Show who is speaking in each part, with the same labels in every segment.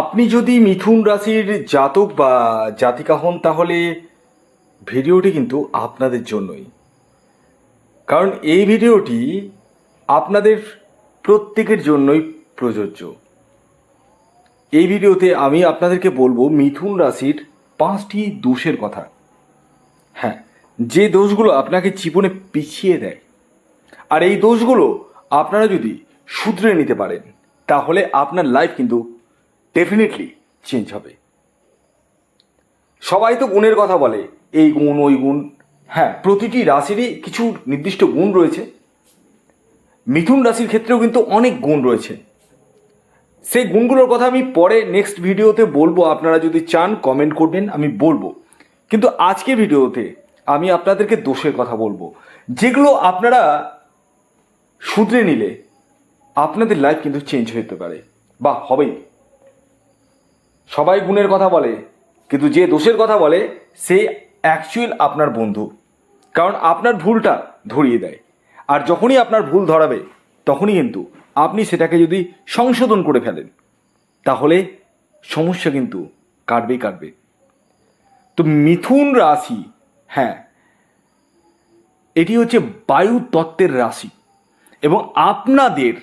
Speaker 1: আপনি যদি মিথুন রাশির জাতক বা জাতিকা হন, তাহলে ভিডিওটি কিন্তু আপনাদের জন্যই। কারণ এই ভিডিওটি আপনাদের প্রত্যেকের জন্যই প্রযোজ্য। এই ভিডিওতে আমি আপনাদেরকে বলব মিথুন রাশির পাঁচটি দোষের কথা। হ্যাঁ যে দোষগুলো আপনাকে জীবনে পিছিয়ে দেয়। আর এই দোষগুলো আপনারা যদি শুধরে নিতে পারেন, তাহলে আপনার লাইফ কিন্তু ডেফিনেটলি চেঞ্জ হবে। সবাই তো গুণের কথা বলে, এই গুণ, ওই গুণ। হ্যাঁ প্রতিটি রাশিরই কিছু নির্দিষ্ট গুণ রয়েছে। মিথুন রাশির ক্ষেত্রেও কিন্তু অনেক গুণ রয়েছে। সেই গুণগুলোর কথা আমি পরে নেক্সট ভিডিওতে বলব। আপনারা যদি চান কমেন্ট করবেন, আমি বলব। কিন্তু আজকের ভিডিওতে আমি আপনাদেরকে দোষের কথা বলব। যেগুলো আপনারা শুধরে নিলে আপনাদের লাইফ কিন্তু চেঞ্জ হতে পারে। বা হবেই। সবাই গুণের কথা বলে, কিন্তু যে দোষের কথা বলে, সে অ্যাকচুয়াল আপনার বন্ধু। কারণ আপনার ভুলটা ধরিয়ে দেয়। আর যখনই আপনার ভুল ধরাবে, তখনই কিন্তু আপনি সেটাকে যদি সংশোধন করে ফেলেন, তাহলে সমস্যা কিন্তু কাটবেই কাটবে। তো মিথুন রাশি হ্যাঁ এটি হচ্ছে বায়ু তত্ত্বের রাশি এবং আপনাদের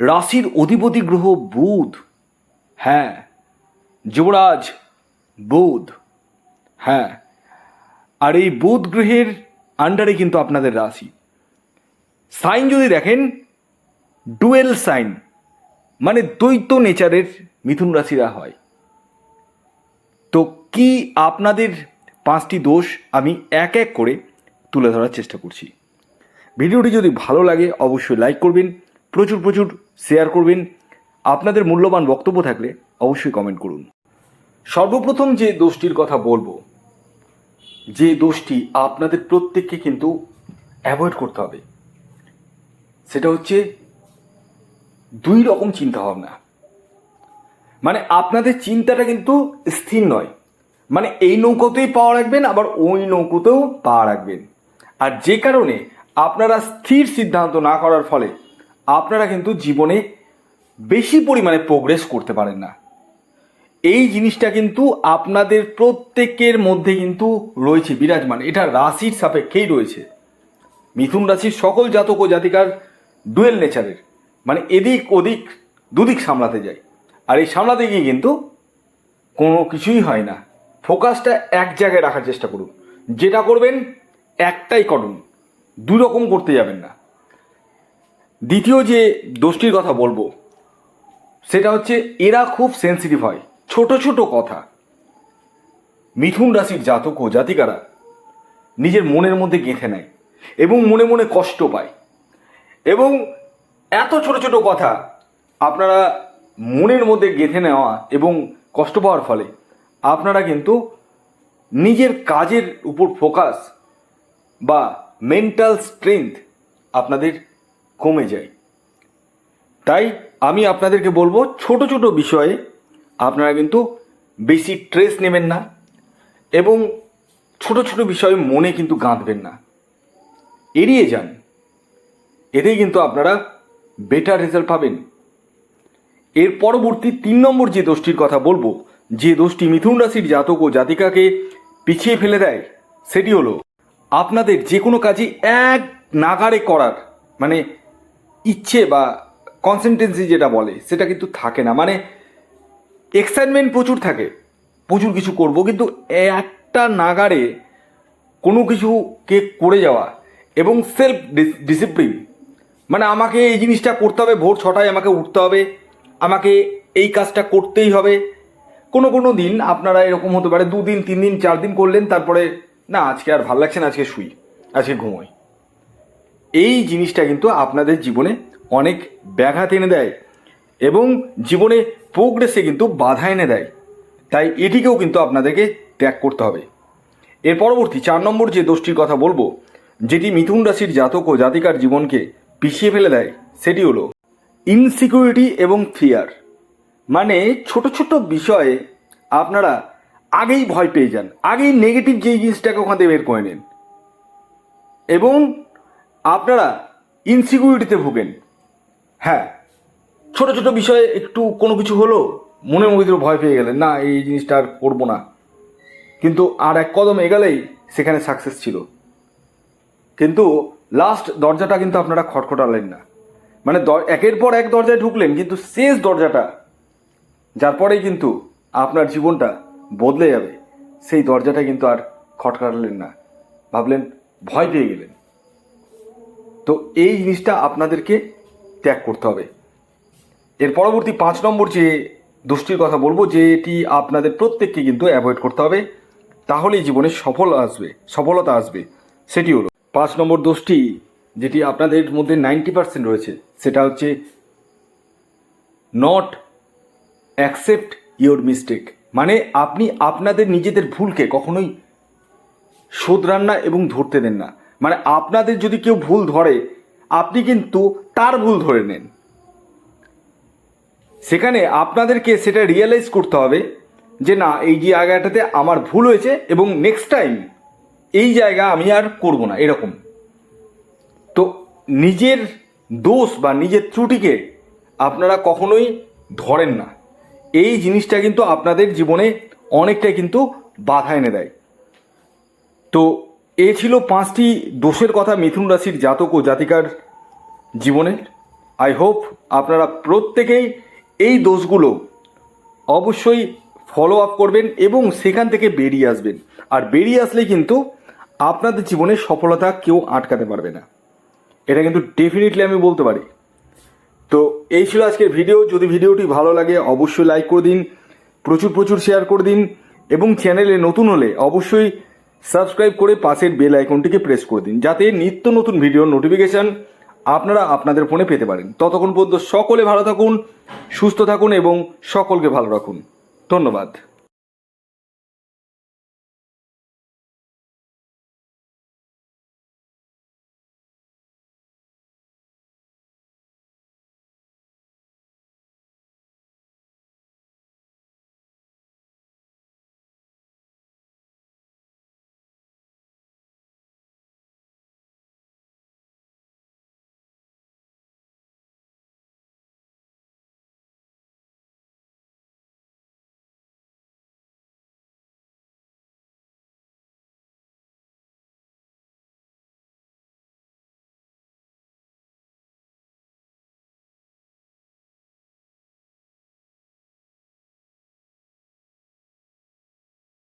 Speaker 1: রাশির অধিপতি গ্রহ বুধ হ্যাঁ যুবরাজ, বুধ। হ্যাঁ আর এই বুধ গ্রহের আন্ডারে কিন্তু আপনাদের রাশি। সাইন যদি দেখেন ডুয়েল সাইন মানে দ্বৈত নেচারের মিথুন রাশিরা হয়। তো কি আপনাদের পাঁচটি দোষ আমি এক এক করে তুলে ধরার চেষ্টা করছি। ভিডিওটি যদি ভালো লাগে, অবশ্যই লাইক করবেন, প্রচুর প্রচুর শেয়ার করবেন। আপনাদের মূল্যবান বক্তব্য থাকলে অবশ্যই কমেন্ট করুন। সর্বপ্রথম যে দোষটির কথা বলব, যে দোষটি আপনাদের প্রত্যেককে কিন্তু অ্যাভয়েড করতে হবে। সেটা হচ্ছে দুই রকম চিন্তা ভাবনা মানে আপনাদের চিন্তাটা কিন্তু স্থির নয়। মানে এই নৌকোতেই পাওয়া রাখবেন, আবার ওই নৌকোতেও পা রাখবেন। আর যে কারণে আপনারা স্থির সিদ্ধান্ত না করার ফলে আপনারা কিন্তু জীবনে বেশি পরিমাণে প্রোগ্রেস করতে পারেন না। এই জিনিসটা কিন্তু আপনাদের প্রত্যেকের মধ্যে কিন্তু রয়েছে, বিরাজমান। এটা রাশির সাপেক্ষেই রয়েছে। মিথুন রাশির সকল জাতক ও জাতিকার ডুয়েল নেচারের মানে এদিক ওদিক দুদিক সামলাতে যায়। আর এই সামলাতে গিয়ে কিন্তু কোনো কিছুই হয় না। ফোকাসটা এক জায়গায় রাখার চেষ্টা করুন। যেটা করবেন, একটাই করুন। দুই রকম করতে যাবেন না। দ্বিতীয় যে দোষটির কথা বলব, সেটা হচ্ছে এরা খুব সেন্সিটিভ হয়। ছোট ছোট কথা। মিথুন রাশির জাতক ও জাতিকারা নিজের মনের মধ্যে গেঁথে নেয় এবং মনে মনে কষ্ট পায়। এবং এত ছোট ছোট কথা আপনারা মনের মধ্যে গেঁথে নেওয়া এবং কষ্ট পাওয়ার ফলে আপনারা কিন্তু নিজের কাজের উপর ফোকাস বা মেন্টাল স্ট্রেংথ আপনাদের কমে যায়। তাই আমি আপনাদেরকে বলব ছোট ছোট বিষয়ে আপনারা কিন্তু বেশি ট্রেস নেবেন না এবং ছোট ছোট বিষয়ে মনে কিন্তু গাঁথবেন না। এড়িয়ে যান। এতেই কিন্তু আপনারা বেটার রেজাল্ট পাবেন। এর পরবর্তী তিন নম্বর যে দোষটির কথা বলব, যে দোষটি মিথুন রাশির জাতক ও জাতিকাকে পিছিয়ে ফেলে দেয়, সেটি হলো আপনাদের যে কোনো কাজই এক নাগারে করার মানে ইচ্ছে বা কনসেন্টেন্সি যেটা বলে, সেটা কিন্তু থাকে না। মানে এক্সাইটমেন্ট প্রচুর থাকে। প্রচুর কিছু করব, কিন্তু একটা নাগারে কোনো কিছুকে করে যাওয়া এবং সেলফ ডিসিপ্লিন মানে আমাকে এই জিনিসটা করতে হবে, ভোর ছটায় আমাকে উঠতে হবে, আমাকে এই কাজটা করতেই হবে। কোনো কোনো দিন আপনারা এরকম হতে পারে, দুদিন তিন দিন চার দিন করলেন, তারপরে না, আজকে আর ভালো লাগছে না, আজকে শুই, আজকে ঘুমোই। এই জিনিসটা কিন্তু আপনাদের জীবনে অনেক ব্যাঘাত এনে দেয় এবং জীবনে প্রোগ্রেসে কিন্তু বাধা এনে দেয়। তাই এটিকেও কিন্তু আপনাদেরকে ত্যাগ করতে হবে। এর পরবর্তী চার নম্বর যে দোষটির কথা বলব, যেটি মিথুন রাশির জাতক ও জাতিকার জীবনকে পিছিয়ে ফেলে দেয়, সেটি হলো ইনসিকিউরিটি এবং ফিয়ার মানে ছোট ছোট বিষয়ে আপনারা আগেই ভয় পেয়ে যান, আগেই নেগেটিভ যেই জিনিসটাকে ওখান থেকে বের করে নেন। এবং আপনারা ইনসিকিউরিটিতে ভুগেন। হ্যাঁ ছোট ছোট বিষয়ে একটু কোনো কিছু হলো? মনের মধ্যে ভয় পেয়ে গেলেন। না, এই জিনিসটা আর করব না। কিন্তু আর এক কদম এগালেই সেখানে সাকসেস ছিল। কিন্তু লাস্ট দরজাটা কিন্তু আপনারা খটখটালেন না। মানে একের পর এক দরজায় ঢুকলেন, কিন্তু শেষ দরজাটা, যার পরেই কিন্তু আপনার জীবনটা বদলে যাবে। সেই দরজাটা কিন্তু আর খটখটালেন না। ভাবলেন ভয় পেয়ে গেলেন। তো এই জিনিসটা আপনাদেরকে ত্যাগ করতে হবে। এর পরবর্তী পাঁচ নম্বর যে দোষটির কথা বলব যে এটি আপনাদের প্রত্যেককে কিন্তু অ্যাভয়েড করতে হবে, তাহলেই জীবনে সফল আসবে, সফলতা আসবে, সেটি হলো পাঁচ নম্বর দোষটি যেটি আপনাদের মধ্যে নাইনটি পার্সেন্ট রয়েছে, সেটা হচ্ছে নট অ্যাকসেপ্ট ইওর মিস্টেক মানে আপনি আপনাদের নিজেদের ভুলকে কখনোই শোধরান না এবং ধরতে দেন না। মানে আপনাদের যদি কেউ ভুল ধরে, আপনি কিন্তু তার ভুল ধরে নেন। সেখানে আপনাদেরকে সেটা রিয়েলাইজ করতে হবে যে না, এই যে জায়গাটাতে আমার ভুল হয়েছে এবং নেক্সট টাইম এই জায়গা আমি আর করব না, এরকম। তো নিজের দোষ বা নিজের ত্রুটিকে আপনারা কখনোই ধরেন না। এই জিনিসটা কিন্তু আপনাদের জীবনে অনেকটাই কিন্তু বাধা এনে দেয়। তো এ ছিল পাঁচটি দোষের কথা মিথুন রাশির জাতক ও জাতিকার জীবনের। আই হোপ আপনারা প্রত্যেকেই এই দোষগুলো অবশ্যই ফলো আপ করবেন এবং সেখান থেকে বেরিয়ে আসবেন। আর বেরিয়ে আসলে কিন্তু আপনাদের জীবনে সফলতা কেউ আটকাতে পারবে না। এটা কিন্তু ডেফিনেটলি আমি বলতে পারি। তো এই ছিল আজকের ভিডিও যদি ভিডিওটি ভালো লাগে, অবশ্যই লাইক করে দিন, প্রচুর প্রচুর শেয়ার করে দিন এবং চ্যানেলে নতুন হলে অবশ্যই সাবস্ক্রাইব করে পাশের বেল আইকনটিকে প্রেস করে দিন, যাতে নিত্য নতুন ভিডিওর নোটিফিকেশান আপনারা আপনাদের ফোনে পেতে পারেন। ততক্ষণ পর্যন্ত সকলে ভালো থাকুন, সুস্থ থাকুন এবং সকলকে ভালো রাখুন। ধন্যবাদ।